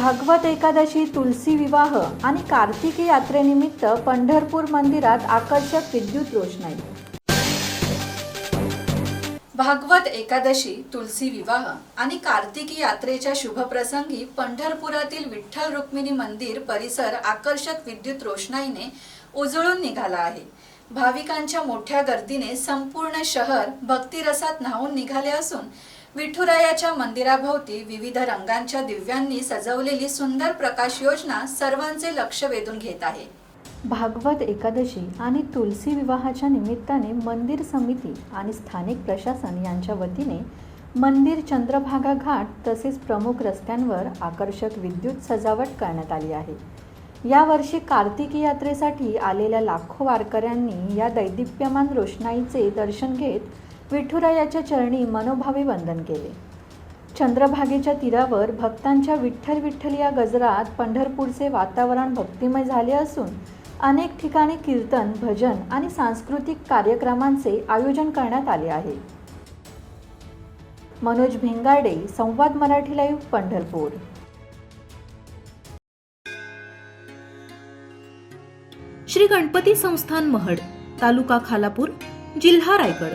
भागवत एकादशी तुलसी विवाह आणि कार्तिकी यात्रेनिमित्त पंढरपूर मंदिरात आकर्षक विद्युत रोषणाई. भागवत एकादशी तुलसी विवाह आणि कार्तिकी यात्रेच्या शुभप्रसंगी पंढरपुरातील विठ्ठल रुक्मिणी मंदिर परिसर आकर्षक विद्युत रोषणाईने उजळून निघाला आहे. भाविकांच्या मोठ्या गर्दीने संपूर्ण शहर भक्तिरसात न्हावून निघाले असून विठुरायाच्या मंदिराभोवती विविध रंगांच्या दिव्यांनी सजवलेली सुंदर प्रकाश योजना सर्वांचे लक्ष वेधून घेत आहे. भागवत एकादशी आणि तुलसी विवाहाच्या निमित्ताने मंदिर समिती आणि स्थानिक प्रशासन यांच्या वतीने मंदिर चंद्रभागा घाट तसेच प्रमुख रस्त्यांवर आकर्षक विद्युत सजावट करण्यात आली आहे. यावर्षी कार्तिकी यात्रेसाठी आलेल्या लाखो वारकऱ्यांनी या दैदिप्यमान रोषणाईचे दर्शन घेत विठुरायाच्या चरणी मनोभावे वंदन केले. चंद्रभागेच्या तीरावर भक्तांच्या विठ्ठल विठ्ठल या गजरात पंढरपूरचे वातावरण भक्तिमय झाले असून अनेक ठिकाणी कीर्तन भजन आणि सांस्कृतिक कार्यक्रमांचे आयोजन करण्यात आले आहे. मनोज भेंगाडे संवाद मराठी लाईव्ह पंढरपूर. श्री गणपती संस्थान महड तालुका खालापूर जिल्हा रायगड.